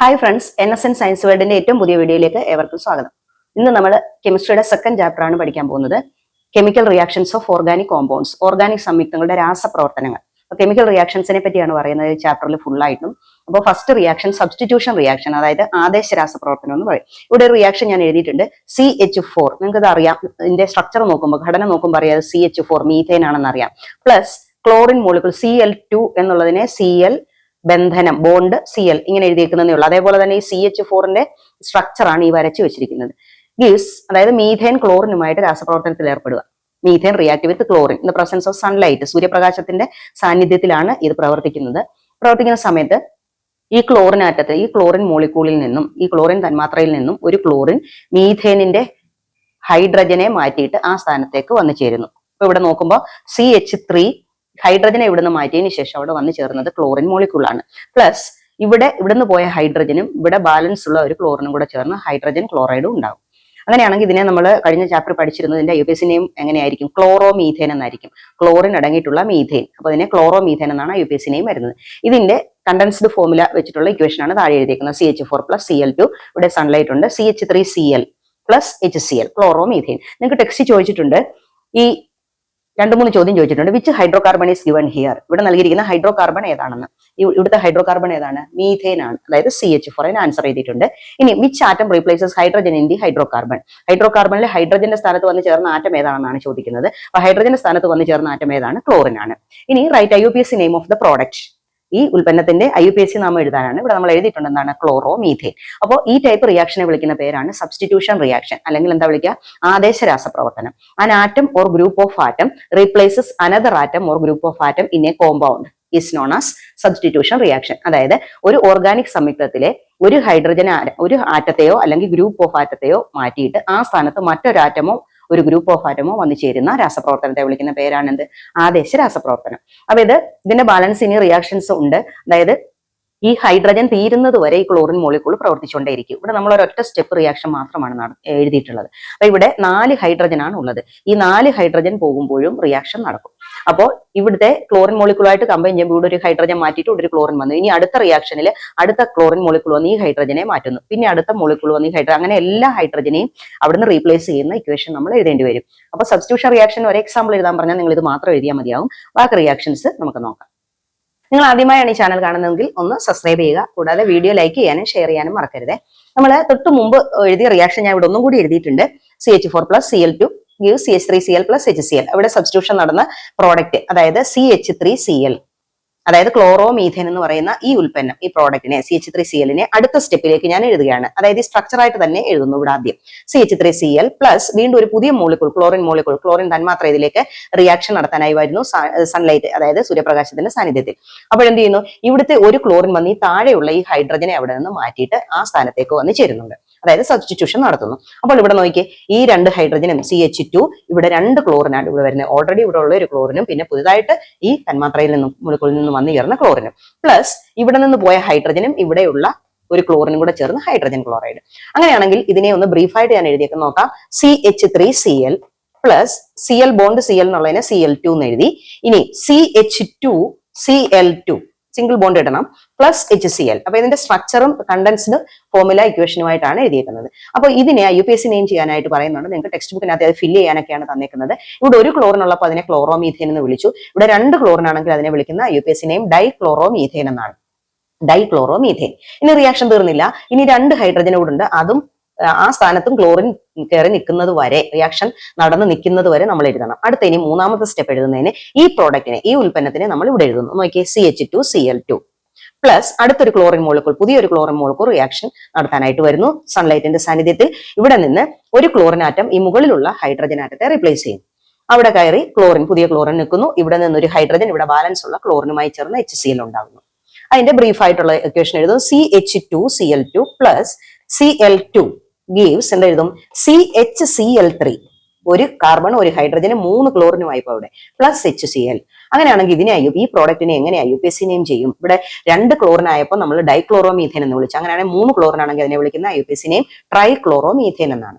Hi friends N S N science വേൾഡിന്റെ ഏറ്റവും പുതിയ വീഡിയോയിലേക്ക് ഏവർക്കും സ്വാഗതം. ഇന്ന് നമ്മൾ കെമിസ്ട്രിയുടെ സെക്കൻഡ് ചാപ്റ്റർ ആണ് പഠിക്കാൻ പോകുന്നത്. Chemical reactions of organic compounds organic സംയുക്തങ്ങളുടെ രാസപ്രവർത്തനങ്ങൾ. കെമിക്കൽ റിയാക്ഷൻസിനെ പറ്റിയാണ് പറയുന്നത് ചാപ്റ്ററിൽ ഫുൾ ആയിട്ടും. അപ്പോൾ ഫസ്റ്റ് റിയാക്ഷൻ സബ്സ്റ്റിറ്റ്യൂഷൻ റിയാക്ഷൻ അതായത് ആദേശ രാസപ്രവർത്തനം എന്ന് പറയും. ഇവിടെ ഒരു റിയാക്ഷൻ ഞാൻ എഴുതിയിട്ടുണ്ട്. സി എച്ച് ഫോർ നിങ്ങൾക്ക് അറിയാം. ഇതിന്റെ സ്ട്രക്ചർ നോക്കുമ്പോൾ ഘടന നോക്കുമ്പോൾ അറിയാതെ സി എച്ച് ഫോർ മീഥേൻ ആണെന്ന് അറിയാം. Plus chlorine molecule C L two എന്നുള്ളതിനെ സി എൽ ബന്ധനം ബോണ്ട് സി എൽ ഇങ്ങനെ എഴുതിയേക്കുന്നതേ ഉള്ളൂ. അതേപോലെ തന്നെ ഈ സി എച്ച് ഫോറിന്റെ സ്ട്രക്ചർ ആണ് ഈ വരച്ചു വെച്ചിരിക്കുന്നത്. ഗീവ്സ് അതായത് മീഥേൻ ക്ലോറിനുമായിട്ട് രാസപ്രവർത്തനത്തിൽ ഏർപ്പെടുക. Methane react with chlorine in the presence of sunlight സൂര്യപ്രകാശത്തിന്റെ സാന്നിധ്യത്തിലാണ് ഇത് പ്രവർത്തിക്കുന്നത്. പ്രവർത്തിക്കുന്ന സമയത്ത് ഈ ക്ലോറിൻ ആറ്റത്തിൽ ഈ ക്ലോറിൻ മോളിക്കൂളിൽ നിന്നും ഈ ക്ലോറിൻ തന്മാത്രയിൽ നിന്നും ഒരു ക്ലോറിൻ മീഥേനിന്റെ ഹൈഡ്രജനെ മാറ്റിയിട്ട് ആ സ്ഥാനത്തേക്ക് വന്നു ചേരുന്നു. ഇവിടെ നോക്കുമ്പോൾ സി എച്ച് ത്രീ ഹൈഡ്രജനെ ഇവിടുന്ന് മാറ്റിയതിന് ശേഷം അവിടെ വന്നു ചേർന്നത് ക്ലോറിൻ മോളിക്യൂളാണ് പ്ലസ് ഇവിടെ ഇവിടുന്ന് പോയ ഹൈഡ്രജനും ഇവിടെ ബാലൻസ് ഉള്ള ഒരു ക്ലോറിനും കൂടെ ചേർന്ന് ഹൈഡ്രജൻ ക്ലോറൈഡും ഉണ്ടാവും. അങ്ങനെയാണെങ്കിൽ ഇതിനെ നമ്മൾ കഴിഞ്ഞ ചാപ്റ്റർ പഠിച്ചിരുന്നതിന്റെ യു പി എസ് നെയിം എങ്ങനെയായിരിക്കും? ക്ലോറോ മീഥേൻ എന്നായിരിക്കും. ക്ലോറിൻ അടങ്ങിയിട്ടുള്ള മീഥേൻ അപ്പൊ അതിനെ ക്ലോറോ മീഥേൻ എന്നാണ് യു പി എസ് വരുന്നത്. ഇതിന്റെ കണ്ടൻസ്ഡ് ഫോർമുല വെച്ചിട്ടുള്ള ഇക്വേഷൻ ആണ് താഴെ എഴുതിയിരിക്കുന്നത് C H four plus C L two ഇവിടെ സൺലൈറ്റ് ഉണ്ട്. C H three C L plus H C L chloromethane നിങ്ങൾക്ക് ടെക്സ്റ്റ് ചോദിച്ചിട്ടുണ്ട്. ഈ രണ്ട് മൂന്ന് ചോദ്യം ചോദിച്ചിട്ടുണ്ട്. Which hydrocarbon is given here ഇവിടെ നൽകിയിരിക്കുന്ന ഹൈഡ്രോ കാർബൺ ഏതാണെന്ന് ഇവിടുത്തെ ഹൈഡ്രോ കാർബൺ ഏതാണ്? മീഥേൻ ആണ്. അതായത് സി എച്ച് ഫോർ അതിന് ആൻസർ ചെയ്തിട്ടുണ്ട് ഇനി which atom replaces hydrogen in the hydrocarbon hydro കാർബണിൽ ഹൈഡ്രജന്റെ സ്ഥാനത്ത് വന്ന് ചേർന്ന ആറ്റം ഏതാണെന്നാണ് ചോദിക്കുന്നത്. അപ്പൊ ഹൈഡ്രജന്റെ സ്ഥാനത്ത് വന്ന് ചേർന്ന ആറ്റം ഏതാണ്? ക്ലോറിൻ ആണ്. ഇനി write I U P S name of the product ഈ ഉൽപ്പന്നത്തിന്റെ I U P S C നാമം എഴുതാനാണ് ഇവിടെ നമ്മൾ എഴുതിയിട്ടുണ്ട് എന്താണ് ക്ലോറോ മീഥേൻ അപ്പോൾ ഈ ടൈപ്പ് റിയാക്ഷനെ വിളിക്കുന്ന പേരാണ് സബ്സ്റ്റിറ്റ്യൂഷൻ റിയാക്ഷൻ അല്ലെങ്കിൽ എന്താ വിളിക്കുക? ആദേശ രാസപ്രവർത്തനം an atom or group of atom replaces another atom or group of atom in a compound is known as substitution reaction അതായത് ഒരു ഓർഗാനിക് സംയുക്തത്തിലെ ഒരു ഹൈഡ്രജൻ ഒരു ആറ്റത്തെയോ അല്ലെങ്കിൽ ഗ്രൂപ്പ് ഓഫ് ആറ്റത്തെയോ മാറ്റിയിട്ട് ആ സ്ഥാനത്ത് മറ്റൊരു ആറ്റമോ ഒരു ഗ്രൂപ്പ് ഓഫ് ആറ്റമോ വന്നു ചേരുന്ന രാസപ്രവർത്തനത്തെ വിളിക്കുന്ന പേരാണ് എന്ത്? ആദേശ രാസപ്രവർത്തനം. അപ്പൊ ഇത് ഇതിന്റെ ബാലൻസ് റിയാക്ഷൻസ് ഉണ്ട്. അതായത് ഈ ഹൈഡ്രജൻ തീരുന്നത് വരെ ഈ ക്ലോറിൻ മോളിക്കൂൾ പ്രവർത്തിച്ചുകൊണ്ടേയിരിക്കും. ഇവിടെ നമ്മൾ ഒരൊറ്റ സ്റ്റെപ്പ് റിയാക്ഷൻ മാത്രമാണ് എഴുതിയിട്ടുള്ളത്. അപ്പൊ ഇവിടെ നാല് ഹൈഡ്രജൻ ആണ് ഉള്ളത്. ഈ നാല് ഹൈഡ്രജൻ പോകുമ്പോഴും റിയാക്ഷൻ നടക്കും. അപ്പോൾ ഇവിടുത്തെ ക്ലോറിൻ മോളിക്കുളായിട്ട് കമ്പൈൻ ചെയ്യുമ്പോൾ ഇവിടെ ഒരു ഹൈഡ്രജൻ മാറ്റിയിട്ട് ഇവിടെ ഒരു ക്ലോറിൻ വന്നു. ഇനി അടുത്ത റിയാക്ഷനിൽ അടുത്ത ക്ലോറിൻ മോളിക്കൂൾ വന്ന് ഈ ഹൈഡ്രജനെ മാറ്റുന്നു. പിന്നെ അടുത്ത മോളിക്കൂൾ വന്ന് ഈ ഹൈഡ്രജൻ അങ്ങനെ എല്ലാ ഹൈഡ്രജനെയും അവിടുന്ന് റീപ്ലേസ് ചെയ്യുന്ന ഇക്വേഷൻ നമ്മൾ എഴുതേണ്ടി വരും. അപ്പൊ സബ്സ്റ്റിറ്റ്യൂഷൻ റിയാക്ഷൻ ഒരു എക്സാമ്പിൾ എഴുതാൻ പറഞ്ഞാൽ നിങ്ങൾ ഇത് മാത്രം എഴുതിയാൽ മതിയാവും. ബാക്കി റിയാക്ഷൻസ് നമുക്ക് നോക്കാം. നിങ്ങൾ ആദ്യമായാണ് ഈ ചാനൽ കാണുന്നതെങ്കിൽ ഒന്ന് സബ്സ്ക്രൈബ് ചെയ്യുക. കൂടാതെ വീഡിയോ ലൈക്ക് ചെയ്യാനും ഷെയർ ചെയ്യാനും മറക്കരുത്. നമ്മൾ തൊട്ട് മുമ്പ് എഴുതിയ റിയാക്ഷൻ ഞാൻ ഇവിടെ ഒന്നും കൂടി എഴുതിയിട്ടുണ്ട്. C H four plus C L two give C H three C L plus H C L അവിടെ സബ്സ്റ്റിറ്റ്യൂഷൻ നടന്ന പ്രോഡക്റ്റ് അതായത് C H three C L അതായത് ക്ലോറോ മീഥേൻ എന്ന് പറയുന്ന ഈ ഉൽപ്പന്നം ഈ പ്രോഡക്റ്റിനെ സി എച്ച് ത്രീ സി എല്ലിനെ അടുത്ത സ്റ്റെപ്പിലേക്ക് ഞാൻ എഴുതുകയാണ്. അതായത് ഈ സ്ട്രക്ചർ ആയിട്ട് തന്നെ എഴുതുന്നു ഇവിടെ ആദ്യം. C H three C L plus വീണ്ടും ഒരു പുതിയ മോളിക്കുൾ ക്ലോറിൻ മോളിക്കുൾ ക്ലോറിൻ തന്മാത്ര ഇതിലേക്ക് റിയാക്ഷൻ നടത്താനായി വരുന്നു സൺലൈറ്റ് അതായത് സൂര്യപ്രകാശത്തിന്റെ സാന്നിധ്യത്തിൽ. അപ്പോൾ എന്ത് ചെയ്യുന്നു? ഇവിടുത്തെ ഒരു ക്ലോറിൻ വന്ന് ഈ താഴെയുള്ള ഈ ഹൈഡ്രജനെ അവിടെ നിന്ന് മാറ്റിയിട്ട് ആ സ്ഥാനത്തേക്ക് വന്ന് ചേരുന്നുണ്ട്. അതായത് സബ്സ്റ്റിറ്റ്യൂഷൻ നടത്തുന്നു. അപ്പോൾ ഇവിടെ നോക്കിയേ ഈ രണ്ട് ഹൈഡ്രജനും സി എച്ച് ടു ഇവിടെ രണ്ട് ക്ലോറിനാണ് ഇവിടെ വരുന്നത്. ഓൾറെഡി ഇവിടെ ഉള്ള ഒരു ക്ലോറിനും പിന്നെ പുതുതായിട്ട് ഈ തന്മാത്രയിൽ നിന്നും മുലക്കുളിൽ നിന്നും വന്നു ചേർന്ന ക്ലോറിനും പ്ലസ് ഇവിടെ നിന്ന് പോയ ഹൈഡ്രജനും ഇവിടെയുള്ള ഒരു ക്ലോറിനും കൂടെ ചേർന്ന് ഹൈഡ്രജൻ ക്ലോറൈഡ് അങ്ങനെയാണെങ്കിൽ ഇതിനെ ഒന്ന് ബ്രീഫായിട്ട് ഞാൻ എഴുതിയൊക്കെ. നോക്കാം. C H three C L plus C L bond C L എന്നുള്ളതിനെ സി എൽ ടു എന്ന് എഴുതി. ഇനി C H two C L two single bond ഇടണം പ്ലസ് എച്ച് സി എൽ അപ്പൊ ഇതിന്റെ സ്ട്രക്ചറും കണ്ടൻസ്ഡ് ഫോർമുല ഇക്വേഷനുമായിട്ടാണ് എഴുതിയിരിക്കുന്നത് അപ്പോൾ ഇതിനെ U P S C name ചെയ്യാനായിട്ട് പറയുന്നുണ്ട്. നിങ്ങൾക്ക് ടെക്സ്റ്റ് ബുക്കിനകത്ത് അത് ഫില്ല് ചെയ്യാനൊക്കെയാണ് തന്നിരിക്കുന്നത് ഇവിടെ ഒരു ക്ലോറിൻ ഉള്ളപ്പോൾ അതിനെ ക്ലോറോമീഥേൻ എന്ന് വിളിച്ചു. ഇവിടെ രണ്ട് ക്ലോറിൻ ആണെങ്കിൽ അതിനെ വിളിക്കുന്ന U P S C name dichloromethane എന്നാണ്. ഡൈക്ലോറോമീഥേൻ ഇനി റിയാക്ഷൻ തീർന്നില്ല. ഇനി രണ്ട് ഹൈഡ്രജൻ ഉണ്ട്. അതും ആ, സ്ഥാനത്തും ക്ലോറിൻ കയറി നിൽക്കുന്നത് വരെ റിയാക്ഷൻ നടന്ന് നിൽക്കുന്നത് വരെ നമ്മൾ എഴുതണം. അടുത്ത ഇനി മൂന്നാമത്തെ സ്റ്റെപ്പ് എഴുതുന്നതിന് ഈ പ്രോഡക്റ്റിനെ ഈ ഉൽപ്പന്നത്തിനെ നമ്മൾ ഇവിടെ എഴുതുന്നു. നോക്കിയേ C H two C L two plus അടുത്തൊരു ക്ലോറിൻ മോളിക്കൂൾ പുതിയൊരു ക്ലോറിൻ മോളിക്കൂൾ റിയാക്ഷൻ നടത്താനായിട്ട് വരുന്നു. സൺലൈറ്റിന്റെ സാന്നിധ്യത്തിൽ ഇവിടെ നിന്ന് ഒരു ക്ലോറിൻ ആറ്റം ഈ മുകളിലുള്ള ഹൈഡ്രജൻ ആറ്റത്തെ റീപ്ലേസ് ചെയ്യും അവിടെ കയറി ക്ലോറിൻ പുതിയ ക്ലോറിൻ നിൽക്കുന്നു. ഇവിടെ നിന്ന് ഒരു ഹൈഡ്രജൻ ഇവിടെ ബാലൻസ് ഉള്ള ക്ലോറിനുമായി ചേർന്ന് എച്ച് സി എൽ ഉണ്ടാകുന്നു. അതിന്റെ ബ്രീഫ് ആയിട്ടുള്ള ഇക്വേഷൻ എഴുതുന്നു. C H two C L two plus C L two gives എന്താ എഴുതും? C H C L three ഒരു കാർബൺ ഒരു ഹൈഡ്രജന് മൂന്ന് ക്ലോറിനുമായി ഇപ്പോൾ അവിടെ. പ്ലസ് എച്ച് സി എൽ അങ്ങനെയാണെങ്കിൽ ഇതിനെ അയ്യോ ഈ പ്രോഡക്റ്റിനെ എങ്ങനെ യു പി എസ് നെയിം ചെയ്യും? ഇവിടെ രണ്ട് ക്ലോറിൻ ആയപ്പോൾ നമ്മൾ ഡൈക്ലോറോമീഥേൻ എന്ന് വിളിച്ചു. അങ്ങനെയാണെങ്കിൽ മൂന്ന് ക്ലോറിനാണെങ്കിൽ അതിനെ വിളിക്കുന്ന U P S try chloro methane എന്നാണ്.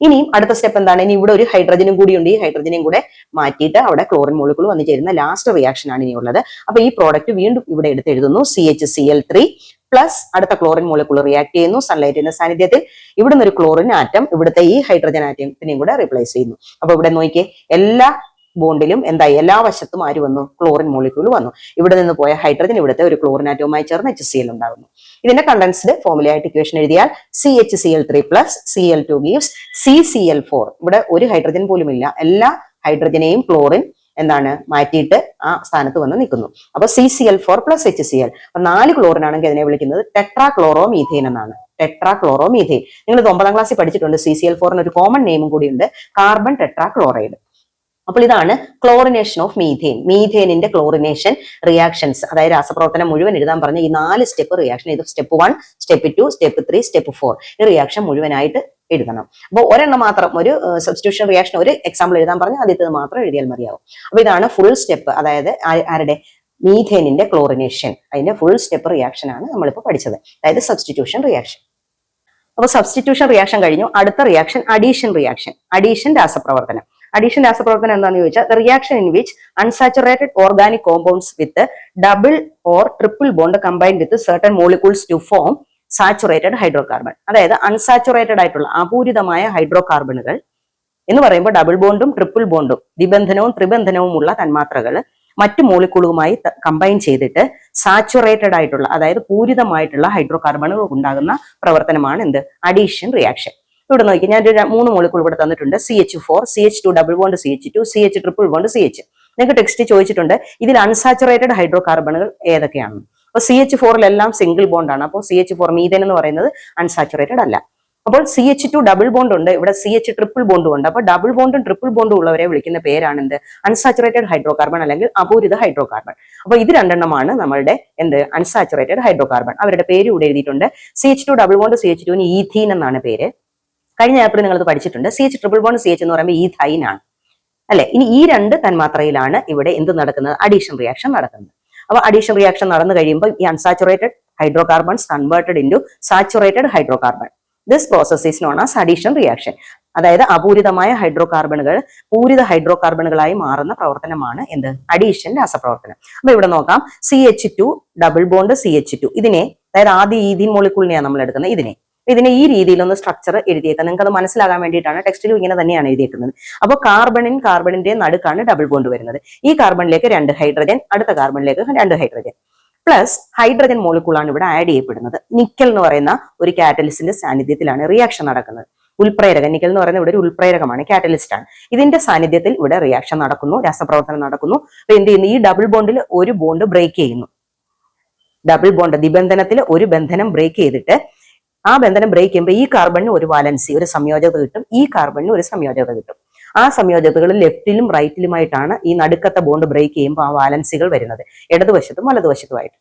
ഇനിയും അടുത്ത സ്റ്റെപ്പ് എന്താണ്? ഇനി ഇവിടെ ഒരു ഹൈഡ്രജനും കൂടി ഉണ്ട്. ഈ ഹൈഡ്രജനെയും കൂടെ മാറ്റിയിട്ട് അവിടെ ക്ലോറിൻ മോളിക്കൂൾ വന്നു ചേരുന്ന ലാസ്റ്റ് റിയാക്ഷൻ ആണ് ഇനിയുള്ളത്. അപ്പൊ ഈ പ്രോഡക്റ്റ് വീണ്ടും ഇവിടെ എടുത്ത് എഴുതുന്നു C H C L three plus അടുത്ത ക്ലോറിൻ മോളിക്കുൾ റിയാക്ട് ചെയ്യുന്നു. സൺലൈറ്റിന്റെ സാന്നിധ്യത്തിൽ ഇവിടുന്ന് ഒരു ക്ലോറിൻ ആറ്റം ഇവിടുത്തെ ഈ ഹൈഡ്രജൻ ആറ്റത്തിനെയും കൂടെ റീപ്ലേസ് ചെയ്യുന്നു. അപ്പൊ ഇവിടെ നോക്കിയേ എല്ലാ ബോണ്ടിലും എന്തായി? എല്ലാ വശത്തും ആര് വന്നു? ക്ലോറിൻ മോളിക്യൂൾ വന്നു. ഇവിടെ നിന്ന് പോയ ഹൈഡ്രജൻ ഇവിടുത്തെ ഒരു ക്ലോറിൻ ആറ്റവുമായി ചേർന്ന് എച്ച് സി എൽ ഉണ്ടാകുന്നു. ഇതിന്റെ കണ്ടൻസ്ഡ് ഫോമുലയായിട്ട് ഇക്വേഷൻ എഴുതിയാൽ C H C L three plus C L two gives C C L four ഇവിടെ ഒരു ഹൈഡ്രജൻ പോലും ഇല്ല എല്ലാ ഹൈഡ്രജനെയും ക്ലോറിൻ എന്താണ് മാറ്റിയിട്ട് ആ സ്ഥാനത്ത് വന്ന് നിൽക്കുന്നു. അപ്പൊ C C L four plus H C L അപ്പൊ നാല് ക്ലോറിൻ ആണെങ്കിൽ അതിനെ വിളിക്കുന്നത് ടെട്രാ ക്ലോറോ മീഥേൻ എന്നാണ്. ടെട്രാ ക്ലോറോ മീഥേൻ നിങ്ങൾ ഇത് ഒമ്പതാം ക്ലാസ്സിൽ പഠിച്ചിട്ടുണ്ട്. സി സി എൽ ഫോറിന് ഒരു കോമൺ നെയിമും കൂടിയുണ്ട് കാർബൺ ടെട്രാ ക്ലോറൈഡ് അപ്പോൾ ഇതാണ് ക്ലോറിനേഷൻ ഓഫ് മീഥേൻ മീഥേനിന്റെ ക്ലോറിനേഷൻ റിയാക്ഷൻസ് അതായത് രാസപ്രവർത്തനം മുഴുവൻ എഴുതാൻ പറഞ്ഞ ഈ നാല് സ്റ്റെപ്പ് റിയാക്ഷൻ ഇത് step one step two step three step four ഈ റിയാക്ഷൻ മുഴുവനായിട്ട് എഴുതണം. അപ്പോൾ ഒരെണ്ണം മാത്രം ഒരു സബ്സ്റ്റിറ്റ്യൂഷൻ റിയാക്ഷൻ ഒരു എക്സാമ്പിൾ എഴുതാൻ പറഞ്ഞാൽ ആദ്യത്തേത് മാത്രം എഴുതിയാൽ മതിയാവും. അപ്പോൾ ഇതാണ് ഫുൾ സ്റ്റെപ്പ് അതായത് ആരുടെ? മീഥേനിന്റെ ക്ലോറിനേഷൻ അതിന്റെ ഫുൾ സ്റ്റെപ്പ് റിയാക്ഷൻ ആണ് നമ്മളിപ്പോൾ പഠിച്ചത്. അതായത് സബ്സ്റ്റിറ്റ്യൂഷൻ റിയാക്ഷൻ അപ്പോൾ സബ്സ്റ്റിറ്റ്യൂഷൻ റിയാക്ഷൻ കഴിഞ്ഞു. അടുത്ത റിയാക്ഷൻ അഡീഷൻ റിയാക്ഷൻ അഡീഷൻ രാസപ്രവർത്തനം. അഡീഷൻ രാസപ്രവർത്തനം എന്താണെന്ന് ചോദിച്ചാൽ reaction in which unsaturated organic compounds with double or triple bond combined with certain molecules to form saturated hydrocarbon അതായത് അൺസാച്ചുറേറ്റഡ് ആയിട്ടുള്ള അപൂരിതമായ ഹൈഡ്രോ കാർബണുകൾ എന്ന് പറയുമ്പോൾ ഡബിൾ ബോണ്ടും ട്രിപ്പിൾ ബോണ്ടും ദ്വിബന്ധനവും ത്രിബന്ധനവും ഉള്ള തന്മാത്രകൾ മറ്റു മോളിക്കൂളുമായി കമ്പൈൻ ചെയ്തിട്ട് സാച്ചുറേറ്റഡ് ആയിട്ടുള്ള അതായത് പൂരിതമായിട്ടുള്ള ഹൈഡ്രോ കാർബണുകൾ ഉണ്ടാകുന്ന പ്രവർത്തനമാണ് എന്ത്? അഡീഷൻ റിയാക്ഷൻ ഇവിടെ നോക്കി ഞാൻ ഒരു മൂന്ന് മോളിക്കൂൾ ഇവിടെ തന്നിട്ടുണ്ട് C H four C H two double bond C H two C H triple bond C H നിങ്ങൾക്ക് ടെക്സ്റ്റ് ചോദിച്ചിട്ടുണ്ട് ഇതിൽ അൺസാച്ചുറേറ്റഡ് ഹൈഡ്രോകാർബണുകൾ ഏതൊക്കെയാണ് അപ്പോൾ സി എച്ച് ഫോറിലെല്ലാം സിംഗിൾ ബോണ്ടാണ് അപ്പോൾ സി എച്ച് ഫോർ മീതൻ എന്ന് പറയുന്നത് അൺസാച്ചുറേറ്റഡ് അല്ല അപ്പോൾ C H two double bond ഉണ്ട് ഇവിടെ സി എച്ച് ട്രിപ്പിൾ ബോണ്ടും ഉണ്ട് അപ്പോൾ ഡബിൾ ബോണ്ടും ട്രിപ്പിൾ ബോണ്ടും ഉള്ളവരെ വിളിക്കുന്ന പേരാണ് എന്ത് അൺസാച്ചുറേറ്റഡ് ഹൈഡ്രോകാർബൺ അല്ലെങ്കിൽ അപൂരിത ഹൈഡ്രോകാർബൺ അപ്പോൾ ഇത് രണ്ടെണ്ണമാണ് നമ്മളുടെ എന്ത് അൺസാച്ചുറേറ്റഡ് ഹൈഡ്രോകാർബൺ അവരുടെ പേര് ഇവിടെ എഴുതിയിട്ടുണ്ട് C H two double bond C H ടുവിന് ഈഥീൻ എന്നാണ് പേര് കഴിഞ്ഞ ഏപ്രിൽ നിങ്ങൾ പഠിച്ചിട്ടുണ്ട്. C H triple bond C H എന്ന് പറയുമ്പോൾ ഈഥൈൻ ആണ്. അല്ലെ? ഇനി ഈ രണ്ട് തന്മാത്രയിലാണ് ഇവിടെ എന്ത് നടക്കുന്നത്? അഡീഷൻ റിയാക്ഷൻ നടക്കുന്നത്. അപ്പോൾ അഡീഷൻ റിയാക്ഷൻ നടന്നു കഴിയുമ്പോൾ ഈ unsaturated hydrocarbons converted into saturated hydrocarbon this process is known as addition reaction അതായത് അപൂരിതമായ ഹൈഡ്രോ കാർബണുകൾ പൂരിത ഹൈഡ്രോ കാർബണുകളായി മാറുന്ന പ്രവർത്തനമാണ് എന്ത്? അഡീഷൻ രാസപ്രവർത്തനം. അപ്പൊ ഇവിടെ നോക്കാം. C H two double bond C H two ഇതിനെ അതായത് ആദ്യ ഈഥീൻ മോളിക്കൂളിനെയാണ് നമ്മൾ എടുക്കുന്നത് ഇതിനെ. ഇതിനെ ഈ രീതിയിലൊന്ന് സ്ട്രക്ചർ എഴുതിയേക്കാം. നിങ്ങൾക്ക് അത് മനസ്സിലാകാൻ വേണ്ടിയിട്ടാണ് ടെക്സ്റ്റിലും ഇങ്ങനെ തന്നെയാണ് എഴുതിയേക്കുന്നത്. അപ്പോൾ കാർബണിൻ കാർബണിന്റെ നടുക്കാണ് ഡബിൾ ബോണ്ട് വരുന്നത്. ഈ കാർബണിലേക്ക് രണ്ട് ഹൈഡ്രജൻ അടുത്ത കാർബണിലേക്ക് രണ്ട് ഹൈഡ്രജൻ പ്ലസ് ഹൈഡ്രജൻ മോളിക്കൂളാണ് ഇവിടെ ആഡ് ചെയ്യപ്പെടുന്നത്. നിക്കൽ എന്ന് പറയുന്ന ഒരു കാറ്റലിസ്റ്റിന്റെ സാന്നിധ്യത്തിലാണ് റിയാക്ഷൻ നടക്കുന്നത്. ഉൽപ്രേരകൻ നിക്കൽ എന്ന് പറയുന്നത് ഇവിടെ ഒരു ഉൽപ്രേരകമാണ് കാറ്റലിസ്റ്റ് ആണ്. ഇതിന്റെ സാന്നിധ്യത്തിൽ ഇവിടെ റിയാക്ഷൻ നടക്കുന്നു രാസപ്രവർത്തനം നടക്കുന്നു. അപ്പൊ എന്ത് ചെയ്യുന്നു? ഈ ഡബിൾ ബോണ്ടിൽ ഒരു ബോണ്ട് ബ്രേക്ക് ചെയ്യുന്നു. ഡബിൾ ബോണ്ട് നിബന്ധനത്തിൽ ഒരു ബന്ധനം ബ്രേക്ക് ചെയ്തിട്ട് ആ ബന്ധനം ബ്രേക്ക് ചെയ്യുമ്പോൾ ഈ കാർബണിന് ഒരു വാലൻസി ഒരു സംയോജകത കിട്ടും. ഈ കാർബണിന് ഒരു സംയോജകത കിട്ടും. ആ സംയോജകതകൾ ലെഫ്റ്റിലും റൈറ്റിലുമായിട്ടാണ് ഈ നടുക്കത്തെ ബോണ്ട് ബ്രേക്ക് ചെയ്യുമ്പോൾ ആ വാലൻസികൾ വരുന്നത്. ഇടതുവശത്തും വലതുവശത്തുമായിട്ട്.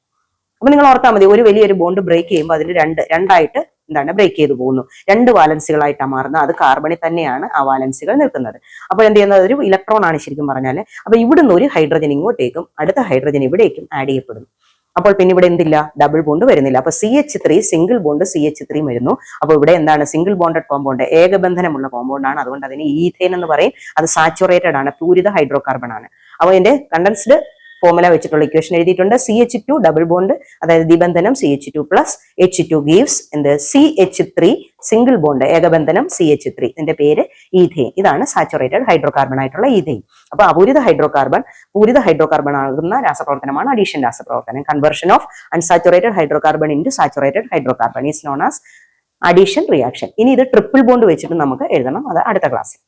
അപ്പൊ നിങ്ങൾ ഓർത്താൽ മതി ഒരു വലിയൊരു ബോണ്ട് ബ്രേക്ക് ചെയ്യുമ്പോൾ അതിൽ രണ്ട് രണ്ടായിട്ട് എന്താണ് ബ്രേക്ക് ചെയ്തു പോകുന്നു. രണ്ട് വാലൻസികളായിട്ടാണ് മാറുന്നത്. അത് കാർബണിൽ തന്നെയാണ് ആ വാലൻസികൾ നിൽക്കുന്നത്. അപ്പോൾ എന്ത് ചെയ്യുന്നത്? ഒരു ഇലക്ട്രോൺ ആണ് ശരിക്കും പറഞ്ഞാൽ അപ്പൊ ഇവിടുന്ന് ഒരു ഹൈഡ്രജൻ ഇങ്ങോട്ടേക്കും അടുത്ത ഹൈഡ്രജൻ ഇവിടേക്കും ആഡ് ചെയ്യപ്പെടുന്നു. അപ്പോൾ പിന്നെ ഇവിടെ എന്തില്ല? ഡബിൾ ബോണ്ട് വരുന്നില്ല. അപ്പൊ C H three single bond C H three വരുന്നു. അപ്പോൾ ഇവിടെ എന്താണ്? സിംഗിൾ ബോണ്ടഡ് കോമ്പൗണ്ട് ഏകബന്ധനമുള്ള കോമ്പൗണ്ട് ആണ്. അതുകൊണ്ട് അതിന് ഈഥേൻ എന്ന് പറയും. അത് സാച്ചുറേറ്റഡ് ആണ്. പൂരിത ഹൈഡ്രോ കാർബൺ ആണ്. അപ്പോൾ ഇതിന്റെ കണ്ടൻസ്ഡ് ഫോർമുല വെച്ചിട്ടുള്ള ഇക്വേഷൻ എഴുതിയിട്ടുണ്ട്. C H two double bond അതായത് ദിബന്ധനം C H two plus H two gives എന്ത്? C H three single bond ഏകബന്ധനം C H three ഇതിന്റെ പേര് ഈഥെയിൻ ഇതാണ് സാച്ചുറേറ്റഡ് ഹൈഡ്രോ കാർബൺ ആയിട്ടുള്ള ഈഥെയിൻ അപ്പൊ അപൂരിത ഹൈഡ്രോ കാർബൺ പൂരിത ഹൈഡ്രോ കാർബൺ ആകുന്ന രാസപ്രവർത്തനമാണ് addition രാസപ്രവർത്തനം. Conversion of unsaturated hydro hydrocarbon into saturated hydrocarbon is known as addition reaction ഇനി ഇത് ട്രിപ്പിൾ ബോണ്ട് വെച്ചിട്ട് നമുക്ക് എഴുതണം. അത് അടുത്ത ക്ലാസ്സിൽ